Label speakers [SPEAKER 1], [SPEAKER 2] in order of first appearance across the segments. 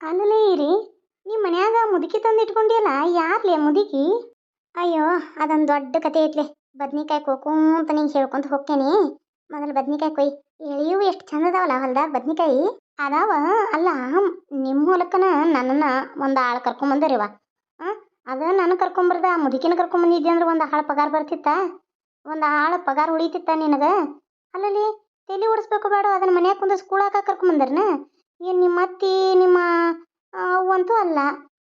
[SPEAKER 1] ಅಲ್ಲಲೇ ಇರಿ. ನಿಮ್ಮ ಮನ್ಯಾಗ ಮುದುಕಿ ತಂದು ಇಟ್ಕೊಂಡಿಯಲ್ಲ, ಯಾರ್ಲೇ ಮುದುಕಿ? ಅಯ್ಯೋ, ಅದೊಂದು ದೊಡ್ಡ ಕತೆ ಐತ್ಲೆ. ಬದ್ನಿಕಾಯಿ ಅಂತ ನಿಂಗೆ ಹೇಳ್ಕೊಂತ ಹೋಗ್ತೇನೆ. ಮೊದಲು ಬದ್ನಿಕಾಯಿ ಕೊಯ್. ಎಳೆಯವು ಎಷ್ಟು ಚಂದ ಅದಾವಲ್ಲ ಹೊಲ್ದಾಗ ಬದ್ನಿಕಾಯಿ? ಅದಾವ? ಅಲ್ಲ ನಿಮ್ಮ ಹೊಲಕ್ಕನ ನನ್ನನ್ನು ಒಂದು ಆಳು ಕರ್ಕೊಂಬಂದರಿವ ಅದ ನಾನು ಕರ್ಕೊಂಬರ್ದ, ಮುದುಕಿನ ಕರ್ಕೊಂಬಂದಿದ್ದೆ ಅಂದ್ರೆ ಒಂದು ಆಳು ಪಗಾರ ಬರ್ತಿತ್ತ? ಒಂದು ಆಳು ಪಗಾರ ಉಳಿತಿತ್ತ ನಿನಗೆ? ಅಲ್ಲಲ್ಲಿ, ತಲೆ ಓಡಿಸ್ಬೇಕು ಬೇಡ ಅದನ್ನ ಮನ್ಯಾಗ ಕುಂದ ಸ್ಕೂಲಾಕ ಕರ್ಕೊಂಬಂದ್ರನ ಏನು ನಿಮ್ಮ ಅತ್ತಿ, ನಿಮ್ಮ ಅವ್ವ ಅವು ಅಂತೂ ಅಲ್ಲ.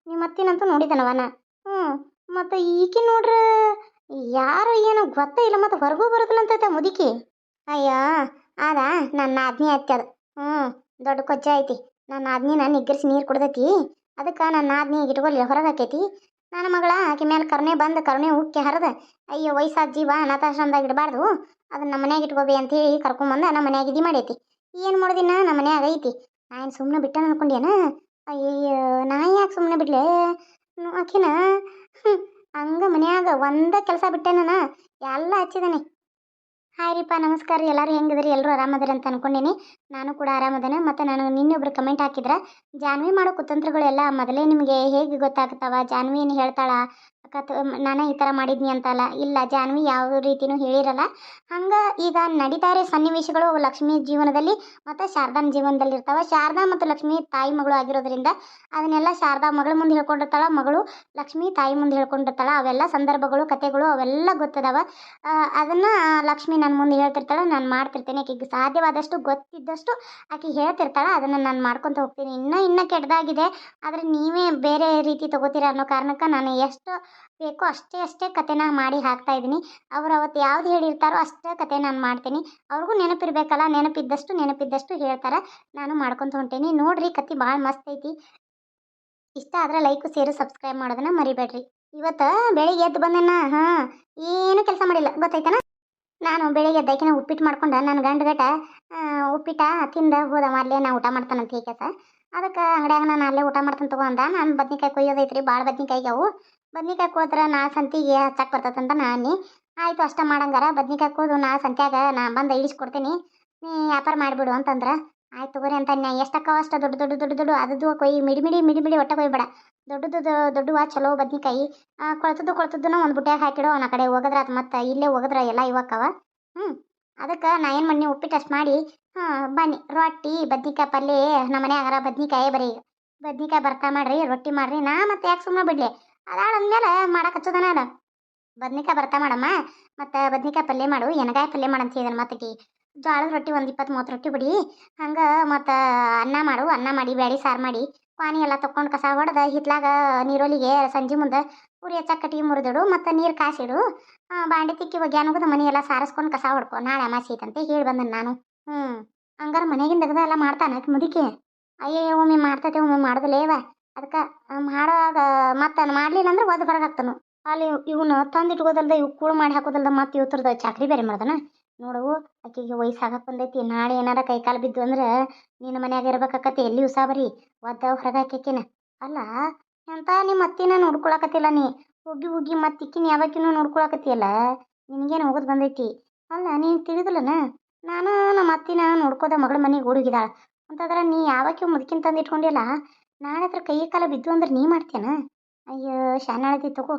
[SPEAKER 1] ನಿಮ್ಮ ಅತ್ತಿನಂತೂ ನೋಡಿದನವ ನಾ ಹ್ಞೂ ಮತ್ತು ಈಕಿ ನೋಡ್ರಿ ಯಾರು ಏನು ಗೊತ್ತೇ ಇಲ್ಲ, ಮತ್ತು ಹೊರಗೂ ಬರೋದಿಲ್ಲ ಅಂತೈತೆ ಮುದುಕಿ. ಅಯ್ಯೋ ಅದ ನನ್ನ ಆಜ್ಞೆ ಐತಿ ಅದು. ಹ್ಞೂ ದೊಡ್ಡ ಕೊಜ್ಜ ಐತಿ. ನನ್ನ ಆಜ್ಞೆನ ನಿಗ್ಗರಿಸಿ ನೀರು ಕುಡ್ದೈತಿ. ಅದಕ್ಕೆ ನನ್ನ ಆಜ್ಞೆ ಇಟ್ಕೊಳ್ಳಿ ಹೊರಗೆ ಹಾಕೈತಿ. ನನ್ನ ಮಗಳ ಆಕೆ ಮೇಲೆ ಕರುಣೆ ಬಂದು, ಕರುಣೆ ಉಕ್ಕಿ ಹರಿದ, ಅಯ್ಯೋ, ವಯಸ್ಸಾದ ಜೀವ ಅನಾಥಾಶ್ರಮದಾಗ ಇಡಬಾರ್ದು. ಅದನ್ನ ನಮ್ಮ ಮನ್ಯಾಗ ಇಟ್ಕೋಬಿ ಅಂತೇಳಿ ಕರ್ಕೊಂಬಂದ, ನಮ್ಮ ಮನ್ಯಾಗ ಇದು ಮಾಡೈತಿ. ಏನು ಮಾಡೋದಿನ ನಮ್ಮ ಮನ್ಯಾಗ ಐತಿ. ನಾನು ಸುಮ್ಮನೆ ಬಿಟ್ಟನ ಅನ್ಕೊಂಡ್ಯಾನ ಅಯ್ಯೋ ನಾ ಯಾಕೆ ಸುಮ್ಮನೆ ಬಿಡ್ಲೆ? ಆಕಿನ? ಹಂಗ ಮನ್ಯಾಗ ಒಂದ ಕೆಲಸ ಬಿಟ್ಟೆನ ಎಲ್ಲ ಹಚ್ಚಿದಾನೆ. ಹಾಯ್ ನಮಸ್ಕಾರ ರೀ. ಎಲ್ಲರೂ ಹೆಂಗಿದ್ರಿ? ಎಲ್ಲರೂ ಆರಾಮದಿರಿ ಅಂತ ಅನ್ಕೊಂಡೇನಿ. ನಾನು ಕೂಡ ಆರಾಮದೇನೆ ಮತ್ತು ನಾನು ನಿನ್ನೆ ಒಬ್ರು ಕಮೆಂಟ್ ಹಾಕಿದ್ರ, ಜಾನ್ವಿ ಮಾಡೋ ಕುತಂತ್ರಗಳೆಲ್ಲ ಮೊದಲೇ ನಿಮಗೆ ಹೇಗೆ ಗೊತ್ತಾಗ್ತಾವ? ಜಾನ್ವಿ ಏನು ಹೇಳ್ತಾಳ? ಕತ್ ನಾನು ಈ ಥರ ಮಾಡಿದ್ನಿ ಅಂತಲ್ಲ. ಇಲ್ಲ, ಜಾನ್ವಿ ಯಾವ ರೀತಿನೂ ಹೇಳಿರಲ್ಲ. ಹಂಗೆ ಈಗ ನಡೀತಾ ಸನ್ನಿವೇಶಗಳು ಲಕ್ಷ್ಮಿ ಜೀವನದಲ್ಲಿ ಮತ್ತು ಶಾರದಾನ ಜೀವನದಲ್ಲಿ ಇರ್ತಾವೆ. ಶಾರದಾ ಮತ್ತು ಲಕ್ಷ್ಮಿ ತಾಯಿ ಮಗಳು ಆಗಿರೋದ್ರಿಂದ ಅದನ್ನೆಲ್ಲ ಶಾರದಾ ಮಗಳ ಮುಂದೆ ಹೇಳ್ಕೊಂಡಿರ್ತಾಳ, ಮಗಳು ಲಕ್ಷ್ಮಿ ತಾಯಿ ಮುಂದೆ ಹೇಳ್ಕೊಂಡಿರ್ತಾಳ. ಅವೆಲ್ಲ ಸಂದರ್ಭಗಳು, ಕಥೆಗಳು ಅವೆಲ್ಲ ಗೊತ್ತದವ. ಅದನ್ನು ಲಕ್ಷ್ಮಿ ನನ್ನ ಮುಂದೆ ಹೇಳ್ತಿರ್ತಾಳೆ, ನಾನು ಮಾಡ್ತಿರ್ತೇನೆ. ಈಗ ಸಾಧ್ಯವಾದಷ್ಟು ಗೊತ್ತಿದ್ದಷ್ಟು ಆಕೆ ಹೇಳ್ತಿರ್ತಾಳೆ, ಅದನ್ನು ನಾನು ಮಾಡ್ಕೊತ ಹೋಗ್ತೀನಿ. ಇನ್ನೂ ಇನ್ನೂ ಕೆಟ್ಟದಾಗಿದೆ ಆದರೆ ನೀವೇ ಬೇರೆ ರೀತಿ ತೊಗೋತೀರ ಅನ್ನೋ ಕಾರಣಕ್ಕೆ ನಾನು ಎಷ್ಟು ಬೇಕೋ ಅಷ್ಟೇ ಅಷ್ಟೇ ಕತೆನ ಮಾಡಿ ಹಾಕ್ತಾ ಇದ್ದೀನಿ. ಅವ್ರು ಅವತ್ತು ಯಾವ್ದು ಹೇಳಿರ್ತಾರೋ ಅಷ್ಟೇ ಕತೆ ನಾನು ಮಾಡ್ತೀನಿ. ಅವ್ರಿಗೂ ನೆನಪಿರ್ಬೇಕಲ್ಲ, ನೆನಪಿದ್ದಷ್ಟು ನೆನಪಿದ್ದಷ್ಟು ಹೇಳ್ತಾರೆ. ನಾನು ಮಾಡ್ಕೊತ ಹೊಂಟೇನಿ. ನೋಡ್ರಿ ಕತೆ ಭಾಳ ಮಸ್ತ್ ಐತಿ. ಇಷ್ಟ ಆದರೆ ಲೈಕು ಸೇರು ಸಬ್ಸ್ಕ್ರೈಬ್ ಮಾಡೋದನ್ನ ಮರಿಬೇಡ್ರಿ. ಇವತ್ತು ಬೆಳಿಗ್ಗೆ ಎದ್ದು ಬಂದನ? ಹಾಂ, ಏನು ಕೆಲಸ ಮಾಡಿಲ್ಲ. ಗೊತ್ತೈತನ ನಾನು ಬೆಳಿಗ್ಗೆ ಎದ್ದಾಕಿನ ಉಪ್ಪಿಟ್ಟು ಮಾಡ್ಕೊಂಡು ನನ್ನ ಗಂಡ ಗಟ ಉಪ್ಪಿಟ್ಟ ತಿಂದ ಹೋದ ಅಲ್ಲೇ ನಾ ಊಟ ಮಾಡ್ತಾನಂತ ಹೇಗೆ ಅದಕ್ಕೆ ಅಂಗಡಿಯಾಗ ನಾನು ಅಲ್ಲೇ ಊಟ ಮಾಡ್ತಾನೆ ತಗೊಂಡ ನಾನು ಬದ್ನಿಕಾಯಿ ಕೊಯ್ಯೋದೈತ್ರಿ ಭಾಳ ಬದ್ನಿಕಾಯಿ ಅವು ಬದ್ನಿಕಾಯಿ ಕೊಡ್ತಾರೆ ನಾ ಸಂತಿಗೆ ಹಚ್ಚಕ್ಕೆ ಬರ್ತದಂತ ನಾನು ಆಯಿತು ಅಷ್ಟ ಮಾಡಂಗಾರ, ಬದ್ನಿಕಾಯಿ ಕೊಯ್ದು ನಾ ಸಂತ್ಯಾಗ ನಾ ಬಂದು ಇಳಿಸ್ಕೊಡ್ತೀನಿ. ನೀ ವ್ಯಾಪಾರ ಮಾಡಿಬಿಡು ಅಂತಂದ್ರೆ ಆಯ್ತು ತಗೋರಿ ಅಂತ ನಾ ಎಷ್ಟಕ್ಕವ ಅಷ್ಟು ದೊಡ್ಡ ದೊಡ್ಡ ದೊಡ್ಡ ದೊಡ್ಡ ಅದು ಕೊಯ್ ಮಿಡಿ ಮಿಡಿ ಮಿಡಿ ಮಿಡಿ ಒಟ್ಟ ಕೊಯ್ಬೇಡ. ದೊಡ್ಡದು ದೊಡ್ಡವ ಚಲೋ ಬದ್ನಿಕಾಯಿ ಕೊಳ್ತದ್ದು ಕೊಳ್ತದ್ದನ್ನ ಒಂದು ಬುಟ್ಟೆ ಹಾಕಿಡೋ ಆ ಕಡೆ ಹೋಗದ್ರ ಅದು ಮತ್ತೆ ಇಲ್ಲೇ ಹೋಗದ್ರ ಎಲ್ಲ ಇವಕ್ಕವ. ಹ್ಞೂ ಅದಕ್ಕೆ ನಾ ಏನು ಮಾಡಿ ಉಪ್ಪಿಟ್ಟು ಅಷ್ಟು ಮಾಡಿ ಬನ್ನಿ ರೊಟ್ಟಿ, ಬದ್ನಿಕಾಯಿ ಪಲ್ಲೆ ನಮ್ಮ ಮನ್ಯಾಗಾರ ಬದ್ನಿಕಾಯಿ ಬರೀ. ಬದ್ನಿಕಾಯಿ ಬರ್ತಾ ಮಾಡ್ರಿ, ರೊಟ್ಟಿ ಮಾಡ್ರಿ, ನಾ ಮತ್ತೆ ಯಾಕೆ ಸುಮ್ಮನೆ ಬಿಡಲಿ? ಅದಾಳ ಅಂದಮೇಲೆ ಮಾಡಕ್ಕೆ ಹಚ್ಚೋದನ ಬದ್ನಿಕಾಯಿ ಬರ್ತಾ ಮಾಡಮ್ಮ, ಮತ್ತು ಬದ್ನಿಕಾಯಿ ಪಲ್ಯ ಮಾಡು ಎನಗಾಯಿ ಪಲ್ಯ ಮಾಡಂತ ಮತ್ತೆ ಜೋಳದ ರೊಟ್ಟಿ ಒಂದು ಇಪ್ಪತ್ತು ಮೂವತ್ತು ರೊಟ್ಟಿ ಬಿಡಿ. ಹಂಗೆ ಮತ್ತು ಅನ್ನ ಮಾಡು, ಅನ್ನ ಮಾಡಿ, ಬ್ಯಾಳಿ, ಸಾರು ಮಾಡಿ. ಪಾನಿ ಎಲ್ಲ ತಕೊಂಡು ಕಸ ಹೊಡೆದ ಹಿತ್ತಲಾಗ ನೀರೊಲಿಗೆ ಸಂಜೆ ಮುಂದೆ ಉರಿ ಹಚ್ಚ ಕಟ್ಟಿಗೆ ಮುರಿದಿಡು ಮತ್ತು ನೀರು ಕಾಸಿಡು. ಬಾಂಡೆ ತಿಕ್ಕಿ ಒಗ್ಯಾನುಗದ ಮನೆ ಎಲ್ಲ ಸಾರಿಸ್ಕೊಂಡು ಕಸ ಹೊಡ್ಕೊ. ನಾಳೆ ಅಮಾಸಿ ಐತಂತೆ ಹೇಳಿ ಬಂದನು ನಾನು. ಹ್ಞೂ ಹಂಗಾರ ಮನೆಗಿಂದ ತೆಗೆದ ಎಲ್ಲ ಮಾಡ್ತಾನೆ ಮುದುಕಿ. ಅಯ್ಯೋ ಒಮ್ಮೆ ಮಾಡ್ತೈತೆ, ಒಮ್ಮೆ ಮಾಡ್ದಲೇವ ಅದಕ್ಕೆ ಮಾಡುವಾಗ ಮತ್ತೆ ಮಾಡಲಿಲ್ಲ ಅಂದ್ರೆ ಒದ್ದು ಹೊರಗೆ ಹಾಕ್ತಾನು. ಅಲ್ಲಿ ಇವನು ತಂದು ಇಟ್ಕೋದಲ್ದ ಇವು ಕೂಳು ಮಾಡಿ ಹಾಕೋದಲ್ದ ಮತ್ತೆ ಇವತ್ತರದ ಚಾಕ್ರಿ ಬೇರೆ ಮಾಡ್ದನ. ನೋಡವು ಆಕೆಗೆ ವಯಸ್ಸಾಗಕ್ಕೆ ಬಂದೈತಿ. ನಾಳೆ ಏನಾರ ಕೈ ಕಾಲು ಬಿದ್ದು ಅಂದ್ರೆ ನಿನ್ನ ಮನ್ಯಾಗ ಇರ್ಬೇಕಾಕತಿ ಎಲ್ಲಿ ಉಸಾಬರಿ ಒದ್ದ ಹೊರಗೆ ಹಾಕಿಕಿನ ಅಲ್ಲ, ಎಂತ ನಿಮ್ಮ ಅತ್ತಿನ ನೋಡ್ಕೊಳಕತ್ತಿಲ್ಲ ನೀ? ಹೋಗಿ ಹೋಗಿ ಮತ್ತೆ ಇಕ್ಕಿನ ಯಾವಾಗಿನೂ ನೋಡ್ಕೊಳಕತ್ತಿಯಲ್ಲ? ನಿನಗೇನು ಹೋಗೋದು ಬಂದೈತಿ? ಅಲ್ಲ, ನೀನು ತಿಳಿದಿಲ್ಲನ? ನಾನು ನಮ್ಮ ಅತ್ತಿನ ನೋಡ್ಕೋದ ಮಗಳ ಮನೆಗೆ ಹುಡುಗಿದಾಳ. ಅಂತಂದ್ರೆ ನೀ ಯಾವಾಗ ಮುದುಕಿನ ತಂದು ಇಟ್ಕೊಂಡಿಲ್ಲ ನಾಳೆ ಹತ್ರ ಕೈ ಕಾಲ ಬಿದ್ದು ಅಂದ್ರೆ ನೀ ಮಾಡ್ತೇನ? ಅಯ್ಯೋ ಶಾನಾಳತಿ ತಗೋ.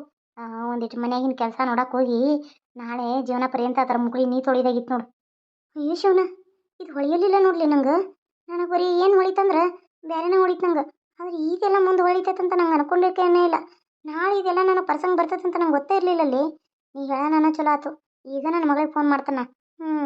[SPEAKER 1] ಒಂದಿಟ್ಟು ಮನ್ಯಾಗಿನ ಕೆಲಸ ನೋಡಕ್ಕೆ ಹೋಗಿ ನಾಳೆ ಜೀವನ ಪರ್ಯಂತ ಅದರ ಮುಗುಳಿ ನೀ ತೊಳಿದಾಗಿತ್ತು ನೋಡು. ಅಯ್ಯೋ ಶಿವನ ಇದು ಹೊಳಿಯಲಿಲ್ಲ ನೋಡ್ಲಿ ನಂಗೆ. ನನಗೆ ಬರೀ ಏನು ಹೊಳಿತಂದ್ರೆ ಬೇರೆನೇ ಹೊಳಿತು ನಂಗೆ. ಆದ್ರೆ ಈಗೆಲ್ಲ ಮುಂದೆ ಹೊಳಿತೈತಂತ ನಂಗೆ ಅನ್ಕೊಂಡಿರ್ಕೇನೇ ಇಲ್ಲ. ನಾಳೆ ಇದೆಲ್ಲ ನನಗೆ ಪ್ರಸಂಗ ಬರ್ತೈತೆ ಅಂತ ನಂಗೆ ಗೊತ್ತೇ ಇರಲಿಲ್ಲ ಅಲ್ಲಿ. ನೀ ಹೇಳ ನಾನು ಚಲೋ ಆತು. ಈಗ ನನ್ನ ಮಗಳಿಗೆ ಫೋನ್ ಮಾಡ್ತಾನ. ಹ್ಞೂ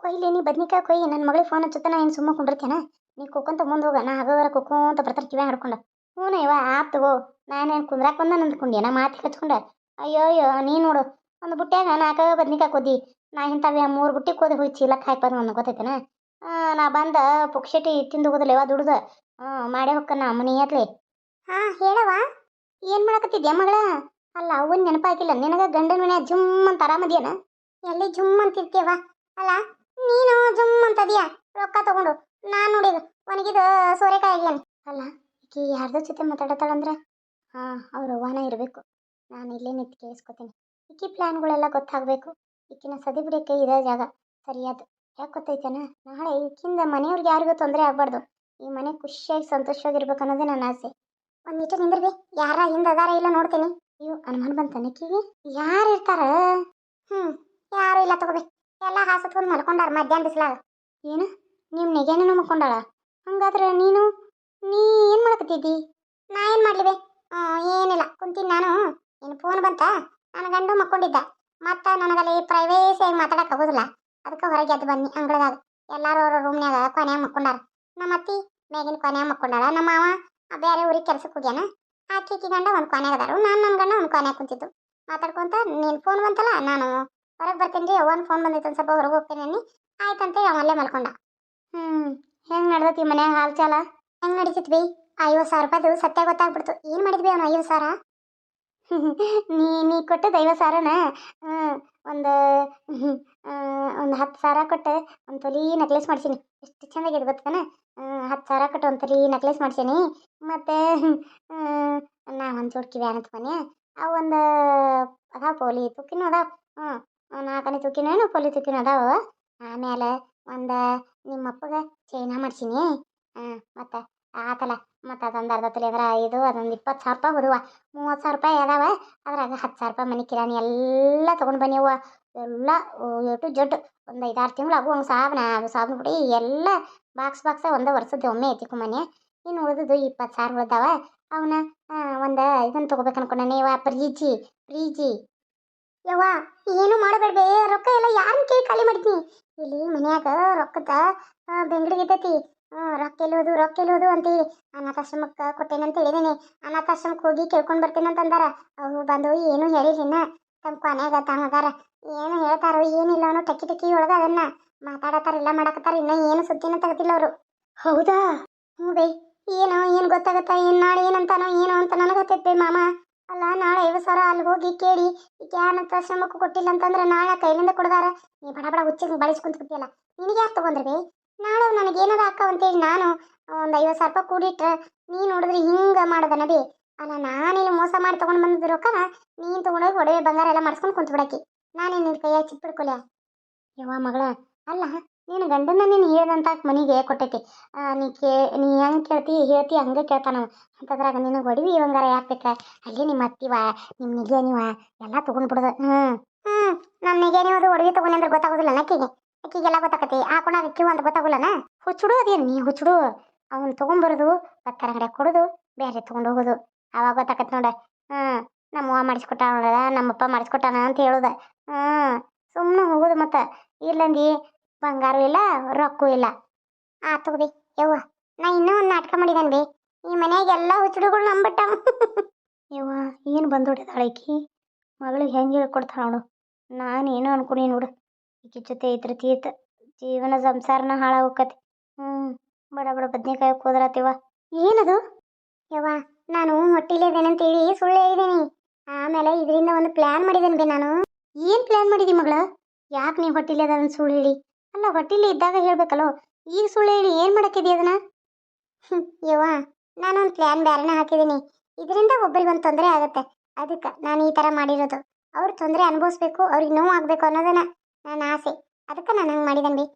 [SPEAKER 1] ಕೊಯ್ಲಿ ನೀ ಬದ್ನಿಕಾಯಿ ಕೊಯ್ಯಿ ನನ್ನ ಮಗಳಿಗೆ ಫೋನ್ ಹಚ್ಚುತ್ತಾನ ಏನು ಸುಮ್ಮನೆ ಕುಂಡಿರ್ತೇನೆ? ನೀ ಕುಕ್ಕೊಂತ ಮುಂದೆ ಹೋಗ. ನಾ ಆಗೋವರ ಕುಕ್ಕೊಂತ ಬರ್ತಾರೆ ಕಿವ್ಯಾಗ ಹಿಡ್ಕೊಂಡು. ಹ್ಞೂ ಇವ ಆಪ್ ತಗೋ. ನಾನೇನು ಕುಂದ್ರಾಕ್ ಬಂದ ನಂದು ನಾ ಮಾತು ಹಚ್ಕೊಂಡೆ ಅಯ್ಯೋ ಅಯ್ಯೋ ನೀ ನೋಡು. ಒಂದು ಬುಟ್ಟ್ಯಾಗ ನಾಲ್ಕು ಬದ್ನಿಕಾಯಿ ಕೊದ್ದಿ. ನಾ ಇಂಥವು ಮೂರು ಬುಟ್ಟಿ ಕೊದಿ ಹೋಗಿ ಚೀಲಕ್ಕೆ ಹಾಕ್ಬಾರ್ದು ನನಗೆ ಗೊತ್ತೈತೇನ? ಆ, ನಾ ಬಂದ ಪುಕ್ಷಟಿ ತಿಂದು ಹೋಗೋದಲ್ಲ ಯಾವ ದುಡ್ದು. ಹ್ಞೂ ಮಾಡೇ ಹೊಕ್ಕನ ಮನೆ ಎತ್ಲಿ ಹಾಂ ಹೇಳವ ಏನು ಮಾಡಕತ್ತಿದ್ಯಾ ಮಗಳ? ಅಲ್ಲ ಅವನ್ ನೆನಪಾಗಿಲ್ಲ ನಿನಗ ಗಂಡನ ಮನೆ ಜುಮ್ ಅಂತ ಆರಾಮದಿಯನ ಎಲ್ಲಿ ಜುಮ್ ಅಂತಿರ್ತೀಯವ ಅಲ್ಲ ನೀನು ಜುಮ್ ಅಂತದಿಯಾ ರೊಕ್ಕ ತಗೊಂಡು. ನಾನು ನೋಡಿದ ಒಣಗಿದ ಸೋರೆಕಾಯಿ ಆಗ್ಯಾನ. ಅಲ್ಲ ಈಕಿ ಯಾರ್ದೋ ಜೊತೆ ಮಾತಾಡತ್ತಾಳಂದ್ರೆ? ಹಾಂ ಅವ್ರ ಅವ್ವನ ಇರಬೇಕು. ನಾನು ಇಲ್ಲೇ ನಿಂತು ಕೇಳಿಸ್ಕೊತೀನಿ. ಈಕಿ ಪ್ಲ್ಯಾನ್ಗಳೆಲ್ಲ ಗೊತ್ತಾಗಬೇಕು. ಇಕ್ಕಿನ ಸದಿ ಬಿಡಕ್ಕೆ ಇದೇ ಜಾಗ ಸರಿಯಾದ. ಯಾಕೆ ಗೊತ್ತೈತೇನ? ನಾಳೆ ಈಕಿಂದ ಮನೆಯವ್ರಿಗೆ ಯಾರಿಗೂ ತೊಂದರೆ ಆಗಬಾರ್ದು. ಈ ಮನೆ ಖುಷಿಯಾಗಿ ಸಂತೋಷವಾಗಿರ್ಬೇಕು ಅನ್ನೋದೇ ನನ್ನ ಆಸೆ. ಒಂದು ಮೀಟರ್ ನಿಂದ್ರಿ ಯಾರ ಹಿಂದೆ ಅದಾರ ಇಲ್ಲ ನೋಡ್ತೀನಿ. ಅಯ್ಯೋ ಅನುಮಾನ ಬಂತಾನೆ ಕಿವಿ. ಯಾರು ಇರ್ತಾರ? ಹ್ಞೂ ಯಾರು ಇಲ್ಲ ತಗೋಬೇಕು ಎಲ್ಲ ಹಾಸತ್ಕೊಂಡು ಮಲ್ಕೊಂಡಾರ ಮಧ್ಯಾಹ್ನ ಬಿಸಿಲಾಗ. ಏನು? ನಿಮ್ಮ ನೆಗೆನೂ ಮಲ್ಕೊಂಡಾಳ? ಹಂಗಾದ್ರೆ ನೀನು? ನೀ ಏನು ಮಾಡಕತ್ತಿದ್ದಿ? ನಾ ಏನು ಮಾಡ್ಲಿ ಬೇ? ಏನಿಲ್ಲ. ಕುಂತೀನಿ ನಾನು. ಏನು ಫೋನ್ ಬಂತ? ನನ್ನ ಗಂಡು ಮಕ್ಕೊಂಡಿದ್ದ. ಮತ್ತು ನನಗಲ್ಲಿ ಪ್ರೈವೇಸಿಯಾಗಿ ಮಾತಾಡಕ್ಕೆ ಆಗೋದಿಲ್ಲ. ಅದಕ್ಕೆ ಹೊರಗೆ ಅದು ಬನ್ನಿ ಅಂಗಳದಾಗ. ಎಲ್ಲರೂ ಅವ್ರ ರೂಮ್ನ್ಯಾಗ ಕೊನ್ಯಾಗ ಮಕ್ಕೊಂಡಾರ. ನಮ್ಮ ಅತ್ತಿ ಮೇಗಿನ ಕೊನ್ಯಾಗ ಮಕ್ಕೊಂಡಾಳ. ನಮ್ಮ ಮಾವ ಬೇರೆ ಊರಿಗೆ ಕೆಲ್ಸಕ್ಕೆ ಹೋಗ್ಯಾನ. ಆಕಿ, ಈಕಿ ಗಂಡ ಒಂದು ಕೊನೆಯಾಗ ಅದಾರು. ನಾನು ನನ್ನ ಗಂಡ ಒಂದು ಕೊನೆಯಾಗ ಕುಂತಿದ್ದು. ಮಾತಾಡ್ಕೊಂತ ನೀನು ಫೋನ್ ಬಂತಲ್ಲ, ನಾನು ಹೊರಗೆ ಬರ್ತೀನಿ ರೀ. ಒಂದು ಫೋನ್ ಬಂದಿತ್ತು ಒಂದು ಸ್ವಲ್ಪ ಹೊರಗೆ ಹೋಗ್ತೀನಿ ಅನ್ನಿ. ಆಯ್ತಂತ ಅವಲ್ಲೇ ಮಲ್ಕೊಂಡ. ಹ್ಞೂ ಹೆಂಗೆ ನಡ್ದತಿ ಮನ್ಯಾಗ ಹಾಲು ಚಾಲ? ಹೆಂಗೆ ನಡೀತಿತ್ತು ಐವತ್ತು ಸಾವಿರ ರೂಪಾಯಿದು ಸತ್ಯ ಗೊತ್ತಾಗ್ಬಿಡ್ತು. ಏನು ಮಾಡಿದ್ವಿ ಅವನು ಐವತ್ತು ಸಾವಿರ? ನೀ ನೀ ಕೊಟ್ಟದ್ದು ಐವತ್ತು ಸಾವಿರನ ಒಂದು ಒಂದು ಹತ್ತು ಸಾವಿರ ಕೊಟ್ಟು ಒಂದು ತೊಲಿ ನೆಕ್ಲೆಸ್ ಮಾಡ್ಸೀನಿ. ಎಷ್ಟು ಚೆಂದಾಗಿದೆ ಗೊತ್ತೇನ? ಹತ್ತು ಸಾವಿರ ಕೊಟ್ಟು ಒಂದು ತೊಲಿ ನೆಕ್ಲೆಸ್ ಮಾಡ್ಸೀನಿ. ಮತ್ತು ನಾ ಒಂದು ಕಿವಿ ಅನ್ನತ್ ಮನೆ ಅವು ಒಂದು ಅದಾವ, ಪೋಲಿ ತುಕ್ಕಿನೂ ಅದಾವ. ಹ್ಞೂ ನಾಲ್ಕನೇ ತುಕ್ಕಿನೇನು ಪೋಲಿ ತುಕ್ಕಿನೂ ಅದಾವ. ಆಮೇಲೆ ಒಂದು ನಿಮ್ಮ ಅಪ್ಪಗೆ ಚೈನ ಮಾಡ್ಸೀನಿ. ಮತ್ತು ಆತಲ್ಲ ಮತ್ತು ಅದೊಂದು ಅರ್ಧ ತಲೆ ಅಂದ್ರೆ ಐದು, ಅದೊಂದು ಇಪ್ಪತ್ತು ಸಾವಿರ ರೂಪಾಯಿ ಹೋದವ. ಮೂವತ್ತು ಸಾವಿರ ರೂಪಾಯಿ ಅದಾವ. ಅದ್ರಾಗ ಹತ್ತು ಸಾವಿರ ರೂಪಾಯಿ ಮನೆ ಕಿರಾಣಿ ಎಲ್ಲ ತೊಗೊಂಡು ಬನ್ನಿವ ಎಲ್ಲ ಎ ಟು ಜಡ್ ಒಂದು ಐದಾರು ತಿಂಗಳು ಆಗು ಹಂಗೆ ಸಾಬನ ಅದು ಸಾಬನ ಪುಡಿ ಎಲ್ಲ ಬಾಕ್ಸ್ ಬಾಕ್ಸ ಒಂದೇ ವರ್ಷದ ಒಮ್ಮೆ ಎತ್ತಿಕೊಂಬನ್ನಿ ಇನ್ನು ಉಳಿದು ಇಪ್ಪತ್ತು ಸಾವಿರ ಉಳ್ದಾವ. ಅವನ್ನ ಒಂದು ಇದನ್ನು ತೊಗೋಬೇಕು ಅನ್ಕೊಂಡಾನೆ. ಯವ್ವ ಪ್ರೀಜಿ ಪ್ರೀಜಿ ಯವ್ವ, ಏನು ಮಾಡಬೇಡ್ಬೇ ರೊಕ್ಕ ಎಲ್ಲ ಯಾರನ್ನ ಕೇಳಿ ಖಾಲಿ ಮಾಡ್ತೀನಿ ಇಲ್ಲಿ ಮನ್ಯಾಗ ರೊಕ್ಕದ ಹ್ಞೂ ರೊಕ್ಕ ಎಲ್ಲೋದು ರೊಕ್ಕ ಎಲ್ಲೋದು ಅಂತೇಳಿ ಅನಾಥಾಶ್ರಮಕ್ಕೆ ಕೊಟ್ಟೇನಂತ ಹೇಳಿದ್ದೀನಿ ಅನಾಥಾಶ್ರಮಕ್ಕೆ ಹೋಗಿ ಕೇಳ್ಕೊಂಡು ಬರ್ತೀನಿ ಅಂತಂದಾರ ಅವು ಬಂದು ಏನು ಹೇಳಿಲ್ಲ ತಮ್ಮ ಕೊನೆಗ ತಮ್ಮದಾರ ಏನು ಹೇಳ್ತಾರೋ ಏನಿಲ್ಲ ಅನ್ನೋ ಟಕ್ಕಿ ಟಕ್ಕಿ ಒಳಗೆ ಅದನ್ನ ಮಾತಾಡತ್ತಾರ ಇಲ್ಲ ಮಾಡಕತ್ತಾರ ಇನ್ನ ಏನು ಸುದ್ದಿನ ತೆಗ್ದಿಲ್ಲ ಅವರು. ಹೌದಾ? ಹ್ಞೂ ಬೈ ಏನು ಏನು ಗೊತ್ತಾಗತ್ತ? ಏನು ನಾಳೆ ಏನಂತಾನೋ ಏನು ಅಂತ ನನಗೆ ಗೊತ್ತೈತೆ ಮಾಮ. ಅಲ್ಲ ನಾಳೆ ಐವತ್ತು ಸಾವಿರ ಅಲ್ಲಿ ಹೋಗಿ ಕೇಳಿ ಈಗ ಅನಾಥಾಶ್ರಮಕ್ಕೂ ಕೊಟ್ಟಿಲ್ಲ ಅಂತಂದ್ರೆ ನಾಳೆ ಕೈಲಿಂದ ಕೊಡದಾರ. ನೀ ಬಡ ಬಡ ಹುಚ್ಚಿಗೆ ಬಳಸ್ಕೊಂತ ಬಿಟ್ಟಿಯಲ್ಲ ನಿನಗೆ ಯಾಕೆ ತಗೊಂಡ್ರಿ ಬೈ? ನಾಳೆ ನನಗೆ ಏನಾರ ಅಕ್ಕ ಅಂತೇಳಿ ನಾನು ಒಂದು ಐವತ್ತು ಸಾವಿರ ರೂಪಾಯಿ ಕೂಡಿಟ್ರೆ ನೀನು ನೋಡಿದ್ರೆ ಹಿಂಗೆ ಮಾಡದನ ನಬಿ. ಅಲ್ಲ, ನಾನಿಲ್ಲಿ ಮೋಸ ಮಾಡಿ ತೊಗೊಂಡು ಬಂದಿದ್ದ ರೊಕ್ಕನ, ನೀನು ತೊಗೊಂಡೋಗಿ ಒಡವೆ ಬಂಗಾರ ಎಲ್ಲ ಮಾಡಿಸ್ಕೊಂಡು ಕುಂತು ನಾನೇನು ನಾನೇ ನಿನ್ನ ಕೈಯಾಗ ಚಿಪ್ಪಿಡ್ಕೊಲ್ಯ ಯವ್ವ ಮಗಳ, ಅಲ್ಲ, ನೀನು ಗಂಡನ ನೀನು ಹೇಳ್ದಂತ ಮನೆಗೆ ಕೊಟ್ಟೈತಿ. ನೀ ಕೇ, ನೀ ಹೆಂಗೆ ಕೇಳ್ತಿ, ಹೇಳ್ತಿ, ಹಂಗೆ ಕೇಳ್ತಾನವ ಅಂತದ್ರಾಗ ನಿನಗೆ ಒಡವಿ ಬಂಗಾರ ಯಾಕೆ ಬೇಕ ಅಲ್ಲಿ ನಿಮ್ಮ ಅತ್ತಿವ ನಿಮ್ಮ ನಿಗೆ ನೀವ ಎಲ್ಲ ತೊಗೊಂಡು ಬಿಡೋದು. ಹ್ಞೂ ಹ್ಞೂ ನಮ್ಮ ನಿಗೆ ನೀವು ಅದು ಒಡವೆ ತೊಗೊಂಡು ಅಂದ್ರೆ ಗೊತ್ತಾಗೋದಿಲ್ಲ ಅಕ್ಕಿಗೆ. ಅಕ್ಕಿಗೆಲ್ಲ ಗೊತ್ತಾಕತಿ ಕುಣ ಅಕ್ಕಿವು ಅಂತ ಗೊತ್ತಾಗಲ್ಲನ? ಹುಚ್ಚುಡು ಅದೇನು ನೀ ಹುಚ್ಚುಡು. ಅವ್ನು ತೊಗೊಂಬರೋದು, ಬತ್ತರ ಅಂಗಡಿಯಾಗ ಕೊಡೋದು, ಬೇರೆ ತೊಗೊಂಡು ಹೋಗೋದು. ಅವಾಗ ಗೊತ್ತಾಕತ್ ನೋಡ ಹ್ಞೂ ನಮ್ಮ ಅವ್ವ ಮಾಡಿಸ್ಕೊಟ್ಟ ನೋಡದ ನಮ್ಮಪ್ಪ ಮಾಡಿಸ್ಕೊಟ್ಟಾನ ಅಂತ ಹೇಳೋದ. ಹ್ಞೂ ಸುಮ್ಮನೆ ಹೋಗೋದು ಮತ್ತೆ. ಇಲ್ಲಂದಿ, ಬಂಗಾರ ಇಲ್ಲ, ರೊಕ್ಕೂ ಇಲ್ಲ. ಆ, ತಗೋಬಿ, ಯವ್ವ, ನಾ ಇನ್ನೂ ಒಂದು ನಾಟಕ ಮಾಡಿದ್ದೇನೆ ಬಿ. ಈ ಮನೆಯಾಗೆಲ್ಲ ಹುಚ್ಚುಡುಗಳು ನಂಬಿಟ್ಟ ಯವ್ವ, ಏನು ಬಂದು ಹೊಡೆದಾಳಕಿ ಮಗಳಿಗೆ ಹೆಂಗೆ ಹೇಳ್ಕೊಡ್ತಾಳ ನೋಡು. ನಾನೇನು ಅನ್ಕೊಂಡಿ ನೋಡು. ಈಕಿ ಜೊತೆ ಇದ್ರ ತೀರ್ಥ ಜೀವನ ಸಂಸಾರನ ಹಾಳಾಗೋಕತಿ. ಹ್ಞೂ ಬಡ ಬಡ ಬದ್ನೆಕಾಯಿ ಹೋದ್ರಾತಿವ ಏನದು? ಯವ್ವ, ನಾನು ಹೊಟ್ಟಿಲೇದೇನಂತೇಳಿ ಸುಳ್ಳೇ ಹೇಳಿದ್ದೀನಿ ಆಮೇಲೆ ಇದರಿಂದ ಒಂದು ಪ್ಲ್ಯಾನ್ ಮಾಡಿದ್ದೇನೆ ಬಿ ನಾನು. ಏನು ಪ್ಲ್ಯಾನ್ ಮಾಡಿದಿ ಮಗಳ? ಯಾಕೆ ನೀವು ಹೊಟ್ಟಿಲೇದ ಸುಳ್ಳು ಹೇಳಿ. ಅಲ್ಲ, ಹೊಟ್ಟಿಲಿ ಇದ್ದಾಗ ಹೇಳ್ಬೇಕಲ್ಲೋ. ಈಗ ಸುಳ್ಳು ಹೇಳಿ ಏನು ಮಾಡಕ್ಕಿದಿ ಅದನ್ನ? ಯವ್ವಾ ನಾನೊಂದು ಪ್ಲ್ಯಾನ್ ಬೇರೆನೇ ಹಾಕಿದ್ದೀನಿ ಇದರಿಂದ ಒಬ್ಬರಿಗೊಂದು ತೊಂದರೆ ಆಗುತ್ತೆ. ಅದಕ್ಕೆ, ನಾನು ಈ ಥರ ಮಾಡಿರೋದು. ಅವ್ರ ತೊಂದರೆ ಅನುಭವಿಸ್ಬೇಕು, ಅವ್ರಿಗೆ ನೋವು ಆಗಬೇಕು ಅನ್ನೋದನ್ನ. ನನ್ನ ಆಸೆ. ಅದಕ್ಕೆ ನಾನು ಹಂಗೆ ಮಾಡಿದ್ದೇನೆ ಬಿ.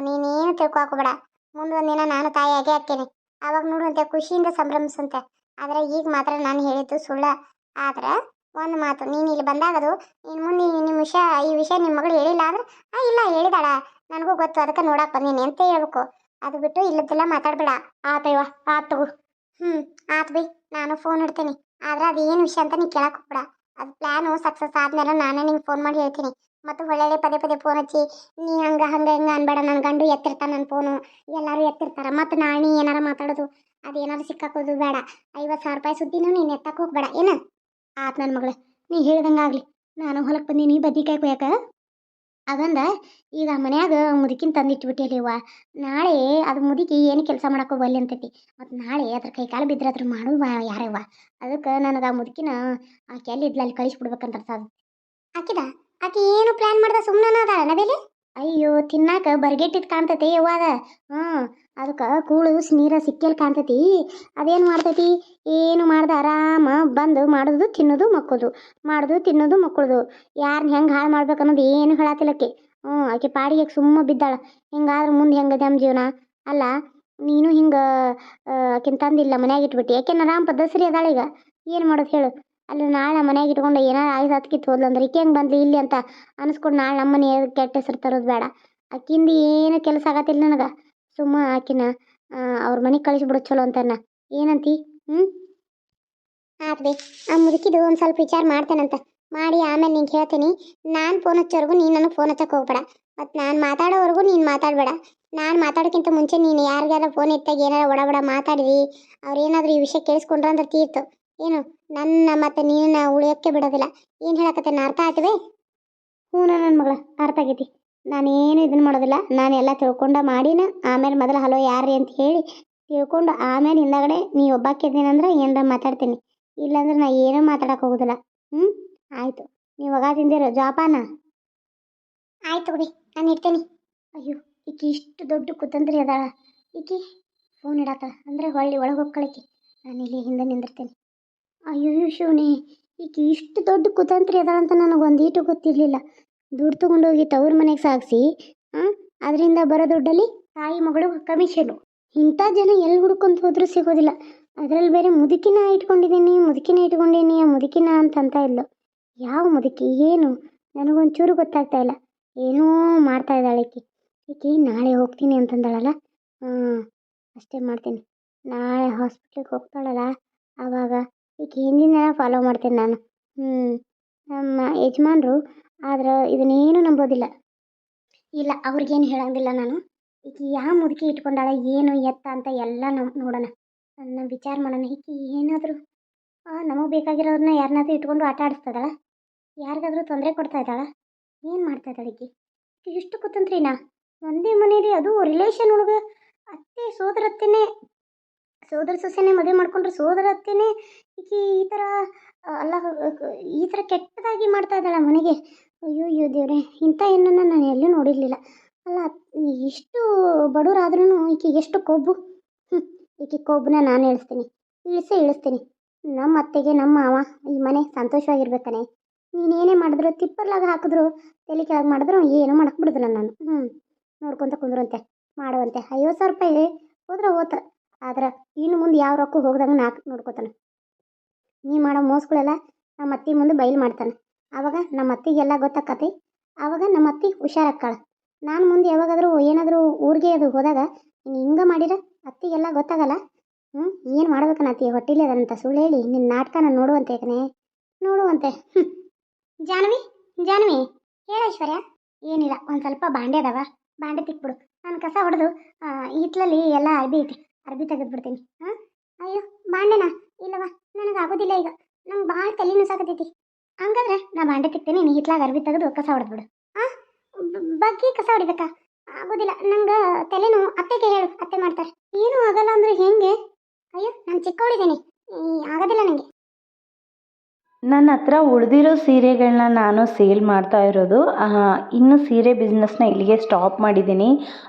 [SPEAKER 1] ನೀನೇನು ತಿಳ್ಕೊ ಹಾಕೋಬೇಡ ಮುಂದೊಂದು ದಿನ ನಾನು ತಾಯಿಯಾಗೆ ಹಾಕ್ತೇನೆ ಆವಾಗ ನೋಡುವಂತೆ ಖುಷಿಯಿಂದ ಸಂಭ್ರಮಿಸಂತೆ ಆದರೆ ಈಗ ಮಾತ್ರ ನಾನು ಹೇಳಿದ್ದು ಸುಳ್ಳ. ಆದ್ರೆ ಒಂದು ಮಾತು, ನೀನು ಇಲ್ಲಿ ಬಂದಾಗದು ನೀನು ಮುಂದೆ ನಿಮ್ಮ ವಿಷಯ, ಈ ವಿಷಯ ನಿಮ್ಮ ಮಗಳು ಹೇಳಿಲ್ಲ ಅಂದ್ರೆ, ಆ, ಇಲ್ಲ, ಹೇಳಿದಾಳ. ನನಗೂ ಗೊತ್ತು, ಅದಕ್ಕೆ ನೋಡಕ್ಕೆ ಬಂದೀನಿ ಅಂತ ಹೇಳ್ಬೇಕು. ಅದು ಬಿಟ್ಟು ಇಲ್ಲದೆಲ್ಲ ಮಾತಾಡ್ಬೇಡ. ಆ ಆತು ಹ್ಞೂ ಆತು ಬಿ. ನಾನು ಫೋನ್ ಇಡ್ತೀನಿ. ಆದ್ರೆ ಅದು ಏನು ವಿಷಯ ಅಂತ ನೀನು ಕೇಳಕ್ಕೆ ಹೋಗ್ಬೇಡ. ಅದು ಪ್ಲ್ಯಾನು ಸಕ್ಸಸ್ ಆದಮೇಲೆ ನಾನೇ ನಿಂಗೆ ಫೋನ್ ಮಾಡಿ ಹೇಳ್ತೀನಿ. ಮತ್ತು ಒಳ್ಳೊಳ್ಳೆ ಪದೇ ಪದೇ ಫೋನ್ ಹಚ್ಚಿ, ನೀ ಹಂಗೆ ಹಂಗೆ, ಹಿಂಗೆ ಅನ್ಬೇಡ ನನ್ನ ಗಂಡು ಎತ್ತಿರ್ತಾನೆ ನನ್ನ ಫೋನು ಎಲ್ಲರೂ ಎತ್ತಿರ್ತಾರೆ. ಮತ್ತು ನಾಣಿ ನೀ ಏನಾರ ಮಾತಾಡೋದು ಏನಾರು ಸಿಕ್ಕಾಕೋದು ಬೇಡ. ಐವತ್ತು ಸಾವಿರ ರೂಪಾಯಿ ಸುದ್ದಿನೂ ನೀನು ಎತ್ತಕ್ಕೆ ಹೋಗ್ಬೇಡ. ಏನು? ಆತು ನನ್ನ ಮಗಳು, ನೀ ಹೇಳ್ದಂಗೆ ಆಗಲಿ. ನಾನು ಹೊಲಕ್ಕೆ ಬಂದೀನಿ, ಬದ್ನಿಕಾಯಿ ಕೊಯ್ಯಾಕ. ಅದಂದ, ಈಗ ಮನ್ಯಾಗ ಮುದುಕಿನ ತಂದಿಟ್ಬಿಟ್ಟಿಲ್ಲವ್ವ ನಾಳೆ ಅದು ಮುದುಕಿ ಏನು ಕೆಲಸ ಮಾಡಕ್ಕೆ ಬಲ್ಲಿ ಅಂತೈತಿ. ಮತ್ತು ನಾಳೆ ಅದ್ರ ಕೈ ಕಾಲು ಬಿದ್ದರೆ ಅದ್ರ ಮಾಡುವ ಯಾರವ್ವ. ಅದಕ್ಕೆ ನನಗೆ ಆ ಮುದುಕಿನ ಆಕೆ ಎಲ್ಲಿ ಇದ್ಲ ಅಲ್ಲಿ ಕಳಿಸ್ಬಿಡ್ಬೇಕಂತ ಅರ್ಥ ಆಕಿದ? ಆಕೆ ಏನು ಪ್ಲಾನ್ ಮಾಡ್ದ ಸುಮ್ಮನೆ ಅದ ನಬೇಲೆ ಅಯ್ಯೋ, ತಿನ್ನಾಕ ಬರ್ಗೆಟ್ಟಿದ್ ಕಾಣ್ತತಿ ಯವ್ವಾದ ಹಾಂ ಅದಕ್ಕೆ ಕೂಳು ನೀರ ಸಿಕ್ಕಲ್ಲಿ ಕಾಣ್ತತಿ. ಅದೇನು ಮಾಡ್ತೈತಿ? ಏನು ಮಾಡ್ದ? ಆರಾಮ ಬಂದು ಮಾಡೋದು, ತಿನ್ನೋದು, ಮಕ್ಕೋದು. ಮಾಡೋದು, ತಿನ್ನೋದು, ಮಕ್ಕಳದು. ಯಾರನ್ನ ಹೆಂಗೆ ಹಾಳು ಮಾಡ್ಬೇಕು ಅನ್ನೋದು ಏನು ಹೇಳತ್ತಿಲ್ಲಕ್ಕೆ ಹ್ಞೂ ಆಕೆ ಪಾಡಿಗೆ ಸುಮ್ಮ ಬಿದ್ದಾಳ. ಹಿಂಗಾದ್ರೆ ಮುಂದೆ ಹೆಂಗದೆ ನಮ್ಮ ಜೀವನ? ಅಲ್ಲ, ನೀನು ಹಿಂಗೆ ಆಕಿನ ತಂದಿಲ್ಲ, ಮನ್ಯಾಗ ಇಟ್ಬಿಟ್ಟು. ಯಾಕೆ ಆರಾಮ್ ಪದ್ಧಸರಿ ಅದಾಳ ಈಗ ಏನು ಮಾಡೋದು ಹೇಳು? ಅಲ್ಲಿ ನಾಳೆ ಮನೆಯಾಗ ಇಟ್ಕೊಂಡು ಏನಾರು ಆಯ್ತು ಹತ್ಕಿತ್ತು ಹೋದ್ಲಂದ್ರೆ ಈಕೆ ಹೆಂಗೆ ಬಂದ್ಲಿ ಇಲ್ಲಿ ಅಂತ ಅನಿಸ್ಕೊಂಡು ನಾಳೆ ನಮ್ಮ ಮನೆ ಕೆಟ್ಟ ಹೆಸರು ತರೋದು ಬೇಡ. ಆಕಿಂದ ಏನು ಕೆಲಸ ಆಗತ್ತಿಲ್ಲ ನನಗೆ. ಸುಮ್ಮ ಆಕಿನ ಅವ್ರ ಮನೆಗೆ ಕಳಿಸ್ಬಿಡು ಚಲೋ ಅಂತಾನ. ಏನಂತಿ? ಹ್ಞೂ ಆತ್ ಆ ಮುದುಕಿದು ಒಂದು ಸ್ವಲ್ಪ ವಿಚಾರ ಮಾಡ್ತೇನಂತ. ಮಾಡಿ ಆಮೇಲೆ ನಿಂಗೆ ಹೇಳ್ತೀನಿ. ನಾನು ಫೋನ್ ಹಚ್ಚೋವರೆಗೂ ನೀನು ನನಗೆ ಫೋನ್ ಹಚ್ಚಕ್ಕೆ ಹೋಗ್ಬೇಡ. ಮತ್ತು ನಾನು ಮಾತಾಡೋವರೆಗೂ ನೀನು ಮಾತಾಡಬೇಡ. ನಾನು ಮಾತಾಡೋಕ್ಕಿಂತ ಮುಂಚೆ ನೀನು ಯಾರಿಗಾರ ಫೋನ್ ಇಟ್ಟಾಗ ಏನಾರ ಒಡಬಡ ಮಾತಾಡಿವಿ ಮಾತಾಡಿದಿ ಅವ್ರು ಏನಾದರೂ ಈ ವಿಷಯ ಕೇಳಿಸ್ಕೊಂಡ್ರೆ ಅಂದ್ರೆ ತೀರ್ತು. ಏನು ನನ್ನ ಮತ್ತೆ ನೀನ ಉಳಿಯೋಕ್ಕೆ ಬಿಡೋದಿಲ್ಲ. ಏನು ಹೇಳಕತ್ತೆ ನಾ ಅರ್ಥ ಆಯ್ತವೆ? ಹ್ಞೂ ನನ್ನ ಮಗಳ, ಅರ್ಥ ಆಗೈತಿ. ನಾನೇನು ಇದನ್ನು ಮಾಡೋದಿಲ್ಲ. ನಾನು ಎಲ್ಲ ತಿಳ್ಕೊಂಡ ಮಾಡಿನ, ಆಮೇಲೆ ಮೊದಲು ಹಲೋ ಯಾರ್ರಿ ಅಂತ ಹೇಳಿ ತಿಳ್ಕೊಂಡು ಆಮೇಲೆ ಹಿಂದಗಡೆ ನೀ ಒಬ್ಬಾಕಿದ್ದೀನಂದ್ರೆ ಏನಾರ ಮಾತಾಡ್ತೀನಿ. ಇಲ್ಲಾಂದ್ರೆ ನಾ ಏನೂ ಮಾತಾಡಕ್ಕೆ ಹೋಗೋದಿಲ್ಲ. ಹ್ಞೂ ಆಯಿತು. ನೀವು ಒಗ ತಿಂದಿರೋ ಜಾಪಾನ. ಆಯ್ತು ಬಿಡಿ. ನಾನು ಇಡ್ತೇನೆ. ಅಯ್ಯೋ, ಈಕಿ ಇಷ್ಟು ದೊಡ್ಡ ಕುತಂತ್ರಿ ಅದಾಳ. ಈಕಿ ಫೋನ್ ಇಡತ್ತಾಳ ಅಂದರೆ ಹೊಳ್ಳಿ ಒಳಗೆ ಹೋಗ್ಕೊಳಕ್ಕೆ ನಾನು ಇಲ್ಲಿ ಹಿಂದೆ ನಿಂದಿರ್ತೇನೆ. ಅಯ್ಯೋ ಶಿವನೇ, ಈಕೆ ಇಷ್ಟು ದೊಡ್ಡ ಕುತಂತ್ರಿ ಅಂತ ನನಗೆ ಒಂದೀಟು ಗೊತ್ತಿರಲಿಲ್ಲ. ದುಡ್ಡು ತೊಗೊಂಡೋಗಿ ತವ್ರ ಮನೆಗೆ ಸಾಗಿಸಿ ಹಾಂ ಅದರಿಂದ ಬರೋ ದುಡ್ಡಲ್ಲಿ ತಾಯಿ ಮಗಳು ಕಮಿಷನು ಇಂಥ ಜನ ಎಲ್ಲಿ ಹುಡ್ಕೊಂತ ಹೋದ್ರೂ ಸಿಗೋದಿಲ್ಲ. ಅದರಲ್ಲಿ ಬೇರೆ ಮುದುಕಿನ ಇಟ್ಕೊಂಡಿದ್ದೀನಿ ಮುದುಕಿನ ಇಟ್ಕೊಂಡೀನಿ, ಮುದುಕಿನ ಅಂತ ಇಲ್ಲ. ಯಾವ ಮುದುಕಿ, ಏನು? ನನಗೊಂಚೂರು ಗೊತ್ತಾಗ್ತಾ ಇಲ್ಲ. ಏನೋ ಮಾಡ್ತಾ ಇದ್ದಾಳೆ ಈಕೆ. ಈಕೆ, ನಾಳೆ ಹೋಗ್ತೀನಿ ಅಂತಂದಾಳಲ್ಲ? ಹ್ಞೂ ಅಷ್ಟೇ ಮಾಡ್ತೀನಿ. ನಾಳೆ ಹಾಸ್ಪಿಟ್ಲಿಗೆ ಹೋಗ್ತಾಳಲ್ಲ, ಆವಾಗ ಈಕಿ ಹಿಂದಿನ ಫಾಲೋ ಮಾಡ್ತೀನಿ ನಾನು. ಹ್ಞೂ ನಮ್ಮ ಯಜಮಾನ್ರು ಆದ್ರೆ ಇದನ್ನೇನು ನಂಬೋದಿಲ್ಲ. ಇಲ್ಲ, ಅವ್ರಿಗೇನು ಹೇಳಂಗಿಲ್ಲ ನಾನು. ಈಕಿ ಯಾವ ಮುದುಕಿ ಇಟ್ಕೊಂಡಾಳ, ಏನು ಎತ್ತ ಅಂತ ಎಲ್ಲ ನಮ್ಮ ನೋಡೋಣ. ನನ್ನ ವಿಚಾರ ಮಾಡೋಣ. ಈಕಿ ಏನಾದರೂ ನಮಗೆ ಬೇಕಾಗಿರೋದನ್ನ ಯಾರನ್ನಾದ್ರೂ ಇಟ್ಕೊಂಡು ಆಟ ಆಡಿಸ್ತದಳ? ಯಾರಿಗಾದ್ರೂ ತೊಂದರೆ ಕೊಡ್ತಾ ಇದ್ದಾಳ? ಏನು ಮಾಡ್ತಾ ಇದ್ದಾಳೆ ಈಕಿ? ಇಷ್ಟು ಕುತಂತ್ರಿನಾ? ಒಂದೇ ಮನೇಲಿ ಅದು ರಿಲೇಷನ್ ಒಳಗೆ ಅತ್ತೆ ಸೋದರತ್ತೆನೇ ಸೋದರ ಸೊಸೆನೇ ಮದುವೆ ಮಾಡ್ಕೊಂಡ್ರೆ ಸೋದರತ್ತೆನೇ ಈಕಿ ಈ ಥರ ಅಲ್ಲ, ಈ ಥರ ಕೆಟ್ಟದಾಗಿ ಮಾಡ್ತಾ ಇದ್ದಾಳೆ ಮನೆಗೆ? ಅಯ್ಯೋ ಅಯ್ಯೋ ದೇವ್ರೆ, ಇಂಥ ಏನನ್ನು ನಾನು ಎಲ್ಲೂ ನೋಡಿರಲಿಲ್ಲ. ಅಲ್ಲ, ಇಷ್ಟು ಬಡವರಾದ್ರೂ ಈಕೆಗೆ ಎಷ್ಟು ಕೊಬ್ಬು? ಹ್ಞೂ ಈಕೆ ಕೊಬ್ಬನ್ನ ನಾನು ಇಳಿಸ್ತೀನಿ. ಇಳಿಸೇ ಇಳಿಸ್ತೀನಿ. ನಮ್ಮ ಅತ್ತೆಗೆ, ನಮ್ಮ ಮಾವ ಈ ಮನೆ ಸಂತೋಷವಾಗಿರ್ಬೇಕಾನೆ. ನೀನೇನೇ ಮಾಡಿದ್ರು, ತಿಪ್ಪರ್ಲಾಗ ಹಾಕಿದ್ರು, ತಲೆ ಕೆಳಗೆ ಮಾಡಿದ್ರು, ಏನು ಮಾಡಕ್ಕೆ ಬಿಡೋದಿಲ್ಲ ನಾನು. ಹ್ಞೂ ನೋಡ್ಕೊತ ಕುಂದ್ರಂತೆ, ಮಾಡುವಂತೆ. ಐವತ್ತು ಸಾವಿರ ರೂಪಾಯಿ ಹೋದ್ರೆ ಹೋತ. ಆದ್ರೆ ಇನ್ನು ಮುಂದೆ ಯಾವ ರೊಕ್ಕ ಹೋಗ್ದಂಗೆ ನಾಲ್ಕು ನೋಡ್ಕೊತಾನೆ. ನೀ ಮಾಡೋ ಮೋಸಗಳೆಲ್ಲ ನಮ್ಮ ಅತ್ತಿ ಮುಂದೆ ಬಯಲು ಮಾಡ್ತಾನೆ. ಆವಾಗ ನಮ್ಮ ಅತ್ತಿಗೆಲ್ಲ ಗೊತ್ತಾಕತಿ. ಆವಾಗ ನಮ್ಮ ಅತ್ತಿ ಹುಷಾರಾಕ್ಕಾಳ ನಾನು ಮುಂದೆ ಯಾವಾಗಾದರೂ ಏನಾದರೂ ಊರಿಗೆ ಅದು ಹೋದಾಗ ನೀನು ಹಿಂಗೆ ಮಾಡಿರ ಅತ್ತಿಗೆಲ್ಲ ಗೊತ್ತಾಗಲ್ಲ. ಹ್ಞೂ ಏನು ಮಾಡ್ಬೇಕನ್ನತ್ತಿ ಹೊಟ್ಟಿಲಿ ಅದಂತ ಸುಳ್ಳು ಹೇಳಿ ನಿನ್ನ ನಾಟಕನ ನೋಡುವಂತೆ ಕಣೆ. ನೋಡುವಂತೆ. ಹ್ಞೂ ಜಾನ್ವಿ ಜಾನ್ವಿ, ಹೇಳ ಐಶ್ವರ್ಯ. ಏನಿಲ್ಲ, ಒಂದು ಸ್ವಲ್ಪ ಬಾಂಡೆ ಅದಾವ. ಬಾಂಡೆ ತಿಕ್ಬಿಡು. ನಾನು ಕಸ ಹೊಡೆದು ಹಿತ್ಲಲ್ಲಿ ಎಲ್ಲ ಅರ್ಬಿ ಐತಿ. ಅರ್ಬಿ ತೆಗೆದ್ಬಿಡ್ತೀನಿ ಹಾಂ? ಅಯ್ಯೋ, ಬಾಂಡೆನ? ಇಲ್ಲವ ನನಗೆ ಆಗೋದಿಲ್ಲ ಈಗ. ನಂಗೆ ಭಾಳ ತಲೆ ನುಸಾಕತೈತಿ. ಹಂಗಂದ್ರೆ ನಾ ಬಾಂಡೆ ತಿಕ್ತೀನಿ, ನೀ ಹಿತ್ಲಾಗ ಅರ್ಬಿ ತೆಗೆದು ಕಸ ಹೊಡೆದ್ಬಿಡು. ಹಾಂ ಬಗ್ಗೆ ಕಸ ಹೊಡಿಬೇಕಾ? ಆಗೋದಿಲ್ಲ, ನಂಗೆ ತಲೆನೋವು. ಅತ್ತೆಗೆ ಹೇಳು, ಅತ್ತೆ ಮಾಡ್ತಾರೆ. ಏನೂ ಆಗಲ್ಲ ಅಂದ್ರೆ ಹೆಂಗೆ? ಅಯ್ಯೋ, ನಾನು ಚಿಕ್ಕವಳಿದ್ದೀನಿ ಆಗೋದಿಲ್ಲ ನನಗೆ
[SPEAKER 2] ನನ್ನ ಹತ್ರ ಉಳಿದಿರೋ ಸೀರೆಗಳನ್ನ ನಾನು ಸೇಲ್ ಮಾಡ್ತಾ ಇರೋದು. ಇನ್ನು ಸೀರೆ ಬಿಸ್ನೆಸ್ನ ಇಲ್ಲಿಗೆ ಸ್ಟಾಪ್ ಮಾಡಿದ್ದೀನಿ.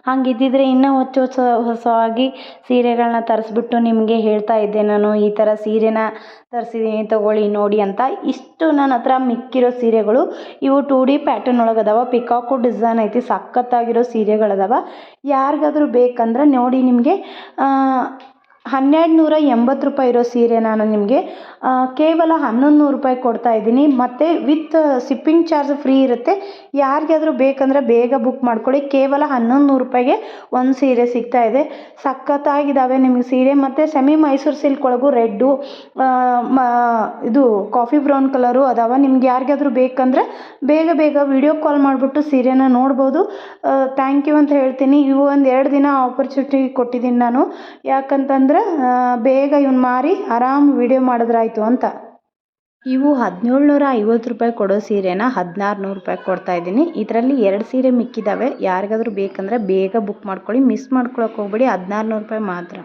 [SPEAKER 2] ಹಂಗಿದ್ದಿದ್ರೆ ಇನ್ನೂ ಹೊಚ್ಚ ಹೊಸ, ಹೊಸವಾಗಿ ಸೀರೆಗಳನ್ನ ತರಿಸ್ಬಿಟ್ಟು ನಿಮಗೆ ಹೇಳ್ತಾ ಇದ್ದೆ ನಾನು, ಈ ಥರ ಸೀರೆನ ತರಿಸಿದ್ದೀನಿ ತಗೊಳ್ಳಿ ನೋಡಿ ಅಂತ. ಇಷ್ಟು ನನ್ನ ಹತ್ರ ಮಿಕ್ಕಿರೋ ಸೀರೆಗಳು. ಇವು ಟೂ ಡಿ ಪ್ಯಾಟರ್ನ್ ಒಳಗೆ ಅದಾವ ಪಿಕಾಕು ಡಿಸೈನ್ ಐತಿ, ಸಖತ್ತಾಗಿರೋ ಸೀರೆಗಳದಾವ. ಯಾರಿಗಾದ್ರೂ ಬೇಕಂದ್ರೆ ನೋಡಿ ನಿಮಗೆ. ಹನ್ನೆರಡು ನೂರ ಎಂಬತ್ತು ರೂಪಾಯಿ ಇರೋ ಸೀರೆ ನಾನು ನಿಮಗೆ ಕೇವಲ ಹನ್ನೊಂದು ನೂರು ರೂಪಾಯಿ ಕೊಡ್ತಾ ಇದ್ದೀನಿ. ಮತ್ತು ವಿತ್ ಸಿಪ್ಪಿಂಗ್ ಚಾರ್ಜ್ ಫ್ರೀ ಇರುತ್ತೆ. ಯಾರಿಗಾದರೂ ಬೇಕಂದರೆ ಬೇಗ ಬುಕ್ ಮಾಡ್ಕೊಳ್ಳಿ. ಕೇವಲ ಹನ್ನೊಂದು ನೂರು ರೂಪಾಯಿಗೆ ಒಂದು ಸೀರೆ ಸಿಗ್ತಾ ಇದೆ. ಸಖತ್ತಾಗಿದ್ದಾವೆ ನಿಮಗೆ ಸೀರೆ. ಮತ್ತು ಸೆಮಿ ಮೈಸೂರು ಸಿಲ್ಕ್ ಒಳಗೂ ರೆಡ್ಡು ಮ, ಇದು ಕಾಫಿ ಬ್ರೌನ್ ಕಲರು ಅದಾವ. ನಿಮ್ಗೆ ಯಾರಿಗಾದರೂ ಬೇಕಂದರೆ ಬೇಗ ಬೇಗ ವಿಡಿಯೋ ಕಾಲ್ ಮಾಡಿಬಿಟ್ಟು ಸೀರೆನ ನೋಡ್ಬೋದು. ಥ್ಯಾಂಕ್ ಯು ಅಂತ ಹೇಳ್ತೀನಿ. ಇವು ಒಂದು ಎರಡು ದಿನ ಆಪರ್ಚುನಿಟಿ ಕೊಟ್ಟಿದ್ದೀನಿ ನಾನು. ಯಾಕಂತಂದ್ರೆ ಬೇಗ ಇವ್ನ ಮಾರಿ ಆರಾಮ್ ವಿಡಿಯೋ ಮಾಡಿದ್ರಾಯ್ತು ಅಂತ. ಇವು ಹದಿನೇಳು ನೂರ ಐವತ್ತು ರೂಪಾಯಿ ಕೊಡೋ ಸೀರೆನ ಹದಿನಾರು ನೂರು ರೂಪಾಯಿ ಕೊಡ್ತಾ ಇದ್ದೀನಿ. ಇದರಲ್ಲಿ ಎರಡು ಸೀರೆ ಮಿಕ್ಕಿದ್ದಾವೆ ಯಾರಿಗಾದರೂ ಬೇಕಂದರೆ ಬೇಗ ಬುಕ್ ಮಾಡ್ಕೊಳ್ಳಿ. ಮಿಸ್ ಮಾಡ್ಕೊಳಕ್ಕೆ ಹೋಗ್ಬೇಡಿ. ಹದಿನಾರು ನೂರು ರೂಪಾಯಿ ಮಾತ್ರ.